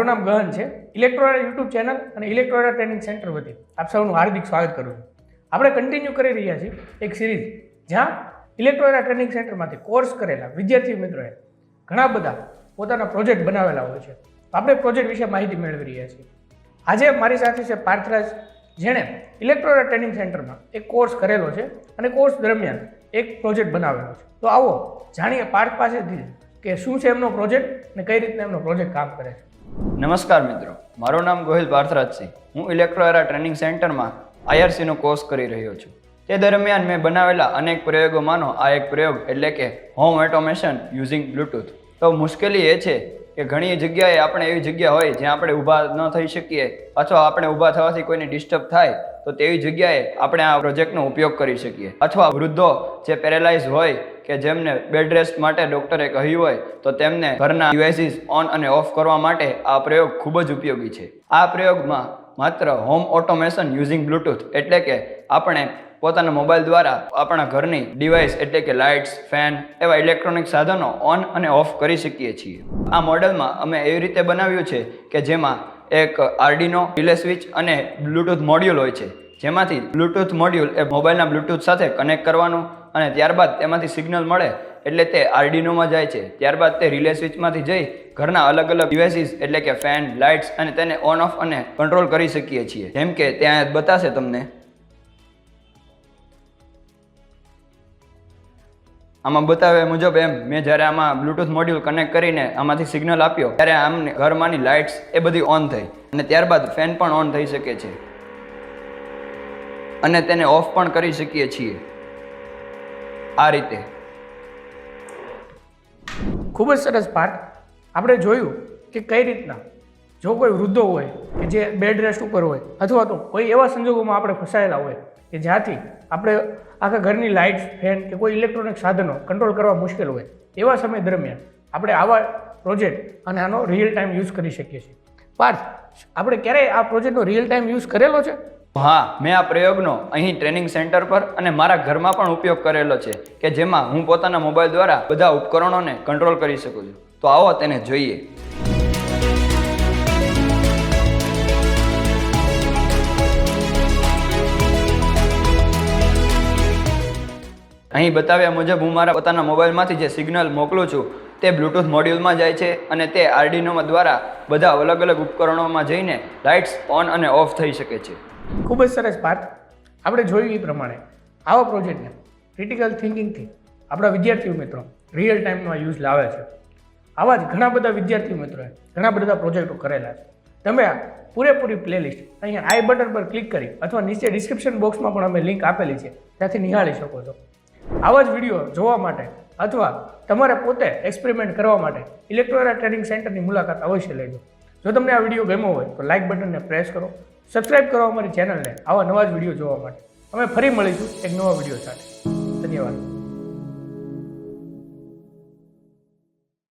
નામ ગહન છે. ઇલેક્ટ્રોરા યુટ્યુબ ચેનલ અને ઇલેક્ટ્રોરા ટ્રેનિંગ સેન્ટર વતી આપ સૌનું હાર્દિક સ્વાગત કરું છું. આપણે કન્ટિન્યુ કરી રહ્યા છીએ એક સિરીઝ જ્યાં ઇલેક્ટ્રોરા ટ્રેનિંગ સેન્ટરમાંથી કોર્સ કરેલા વિદ્યાર્થી મિત્રોએ ઘણા બધા પોતાના પ્રોજેક્ટ બનાવેલા હોય છે. આપણે પ્રોજેક્ટ વિશે માહિતી મેળવી રહ્યા છીએ. આજે મારી સાથે છે પાર્થરાજ, જેણે ઇલેક્ટ્રોરા ટ્રેનિંગ સેન્ટરમાં એક કોર્સ કરેલો છે અને કોર્સ દરમિયાન એક પ્રોજેક્ટ બનાવેલો છે. તો આવો જાણીએ પાર્થ પાસેથી કે શું છે એમનો પ્રોજેક્ટ અને કઈ રીતના એમનો પ્રોજેક્ટ કામ કરે છે. નમસ્કાર મિત્રો, મારું નામ ગોહિલ પાર્થરાજસિંહ હું ઇલેક્ટ્રોએરા ટ્રેનિંગ સેન્ટરમાં આઈઆરસીનો કોર્સ કરી રહ્યો છું. તે દરમિયાન મેં બનાવેલા અનેક પ્રયોગોમાંનો આ એક પ્રયોગ એટલે કે હોમ ઓટોમેશન યુઝિંગ બ્લૂટૂથ. તો મુશ્કેલી એ છે કે ઘણી જગ્યાએ આપણે એવી જગ્યા હોય જ્યાં આપણે ઊભા ન થઈ શકીએ અથવા આપણે ઊભા થવાથી કોઈને ડિસ્ટર્બ થાય, તો તેવી જગ્યાએ આપણે આ પ્રોજેક્ટનો ઉપયોગ કરી શકીએ. અથવા વૃદ્ધો જે પેરેલાઇઝ હોય કે જેમને બેડ રેસ્ટ માટે ડૉક્ટરે કહ્યું હોય, તો તેમને ઘરના ડિવાઇસીસ ઓન અને ઓફ કરવા માટે આ પ્રયોગ ખૂબ જ ઉપયોગી છે. આ પ્રયોગમાં માત્ર હોમ ઓટોમેશન યુઝિંગ બ્લૂટૂથ એટલે કે આપણે પોતાના મોબાઈલ દ્વારા આપણા ઘરની ડિવાઇસ એટલે કે લાઇટ્સ ફેન એવા ઇલેક્ટ્રોનિક સાધનો ઓન અને ઓફ કરી શકીએ છીએ. આ મોડેલમાં અમે એવી રીતે બનાવ્યું છે કે જેમાં એક આરડીનો રિલે સ્વિચ અને બ્લૂટૂથ મોડ્યુલ હોય છે. જેમાંથી બ્લૂટૂથ મોડ્યુલ એ મોબાઈલના બ્લૂટૂથ સાથે કનેક્ટ કરવાનું અને ત્યારબાદ તેમાંથી સિગ્નલ મળે એટલે તે આરડીનોમાં જાય છે. ત્યારબાદ તે રિલે સ્વિચમાંથી જઈ ઘરના અલગ અલગ ડિવાઇસીસ એટલે કે ફેન લાઇટ્સ અને તેને ઓન ઓફ અને કંટ્રોલ કરી શકીએ છીએ. જેમ કે ત્યાં બતાશે તમને. આમાં બતાવ્યા મુજબ એમ, મેં જ્યારે આમાં બ્લૂટૂથ મોડ્યુલ કનેક્ટ કરીને આમાંથી સિગ્નલ આપ્યો, ત્યારે આમને ઘરમાંની લાઇટ્સ એ બધી ઓન થઈ અને ત્યારબાદ ફેન પણ ઓન થઈ શકે છે. અને તેને ઓફ પણ કરી શકીએ છીએ. આ રીતે. ખૂબ જ સરસ પાઠ. આપણે જોયું કે કઈ રીતના જો કોઈ વૃદ્ધો હોય કે જે બેડ રેસ્ટ ઉપર હોય અથવા તો કોઈ એવા સંજોગોમાં આપણે ફસાયેલા હોય કે જ્યાંથી આપણે આખા ઘરની લાઇટ્સ ફેન કે કોઈ ઇલેક્ટ્રોનિક સાધનો કંટ્રોલ કરવા મુશ્કેલ હોય, એવા સમય દરમિયાન આપણે આવા પ્રોજેક્ટ અને આનો રિયલ ટાઈમ યુઝ કરી શકીએ છીએ. પાર્થ, આપણે ક્યારેય આ પ્રોજેક્ટનો રિયલ ટાઈમ યુઝ કરેલો છે? હા, મેં આ પ્રયોગનો અહીં ટ્રેનિંગ સેન્ટર પર અને મારા ઘરમાં પણ ઉપયોગ કરેલો છે, કે જેમાં હું પોતાના મોબાઈલ દ્વારા બધા ઉપકરણોને કંટ્રોલ કરી શકું છું. તો આવો તેને જોઈએ. અહીં બતાવ્યા મુજબ હું મારા પોતાના મોબાઈલમાંથી જે સિગ્નલ મોકલું છું, તે બ્લૂટૂથ મોડ્યુલમાં જાય છે અને તે આરડીનોમાં દ્વારા બધા અલગ અલગ ઉપકરણોમાં જઈને લાઇટ્સ ઓન અને ઓફ થઈ શકે છે. ખૂબ જ સરસ પાર્થ આપણે જોયું એ પ્રમાણે. આવા પ્રોજેક્ટને ક્રિટિકલ થિંકિંગથી આપણા વિદ્યાર્થીઓ મિત્રો રિયલ ટાઈમમાં યુઝ લાવે છે. આવા જ ઘણા બધા વિદ્યાર્થી મિત્રોએ ઘણા બધા પ્રોજેક્ટો કરેલા છે. તમે આ પૂરેપૂરી પ્લેલિસ્ટ અહીંયા આઈ બટન પર ક્લિક કરી અથવા નીચે ડિસ્ક્રિપ્શન બોક્સમાં પણ અમે લિંક આપેલી છે. ત્યાંથી નિહાળી શકો છો. આવા જ વીડિયો જોવા માટે અથવા તમારે પોતે એક્સપેરિમેન્ટ કરવા માટે ઇલેક્ટ્રોરા ટ્રેનિંગ સેન્ટરની મુલાકાત અવશ્ય લેજો. જો તમને આ વીડિયો ગમ્યો હોય તો લાઇક બટનને પ્રેસ કરો. સબસ્ક્રાઇબ કરો અમારી ચેનલને આવા નવા જ વીડિયો જોવા માટે. અમે ફરી મળીશું એક નવા વીડિયો સાથે. ધન્યવાદ.